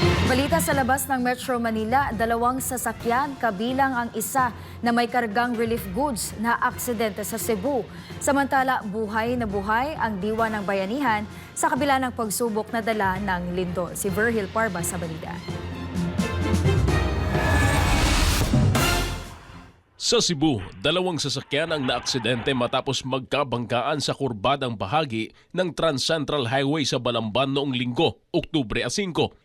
Balita sa labas ng Metro Manila, dalawang sasakyan kabilang ang isa na may kargang relief goods na aksidente sa Cebu. Samantala, buhay na buhay ang diwa ng bayanihan sa kabila ng pagsubok na dala ng lindol. Si Virgil Parba sa balita. Sa Cebu, dalawang sasakyan ang naaksidente matapos magkabanggaan sa kurbadang bahagi ng Trans Central Highway sa Balamban noong linggo, Oktubre 5.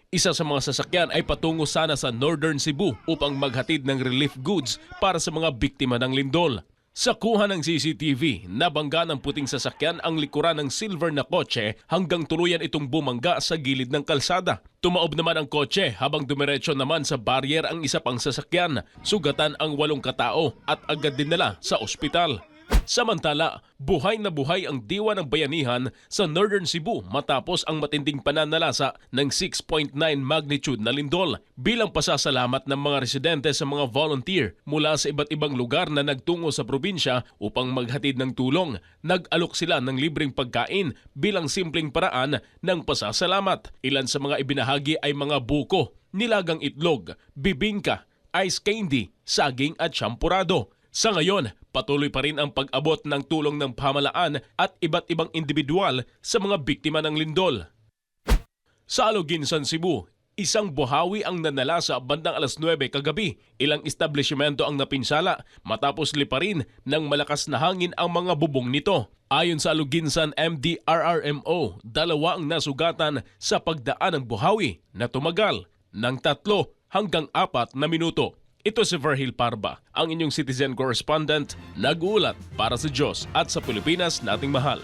Isa sa mga sasakyan ay patungo sana sa Northern Cebu upang maghatid ng relief goods para sa mga biktima ng lindol. Sa kuha ng CCTV, nabangga ng puting sasakyan ang likuran ng silver na kotse hanggang tuluyan itong bumangga sa gilid ng kalsada. Tumaob naman ang kotse habang dumiretso naman sa barrier ang isa pang sasakyan. Sugatan ang walong katao at agad dinala sa ospital. Samantala, buhay na buhay ang diwa ng bayanihan sa Northern Cebu matapos ang matinding pananalasa ng 6.9 magnitude na lindol bilang pasasalamat ng mga residente sa mga volunteer mula sa iba't ibang lugar na nagtungo sa probinsya upang maghatid ng tulong. Nag-alok sila ng libreng pagkain bilang simpleng paraan ng pasasalamat. Ilan sa mga ibinahagi ay mga buko, nilagang itlog, bibingka, ice candy, saging at champurado. Sa ngayon, patuloy pa rin ang pag-abot ng tulong ng pamalaan at iba't ibang individual sa mga biktima ng lindol. Sa Aloginsan, Cebu, isang buhawi ang nanala sa bandang alas 9 kagabi. Ilang establishmento ang napinsala matapos liparin ng malakas na hangin ang mga bubong nito. Ayon sa Aluginsan MDRRMO, dalawa ang nasugatan sa pagdaan ng buhawi na tumagal ng tatlo hanggang apat na minuto. Ito si Verhil Parba, ang inyong citizen correspondent, nag-uulat para sa Diyos at sa Pilipinas nating mahal.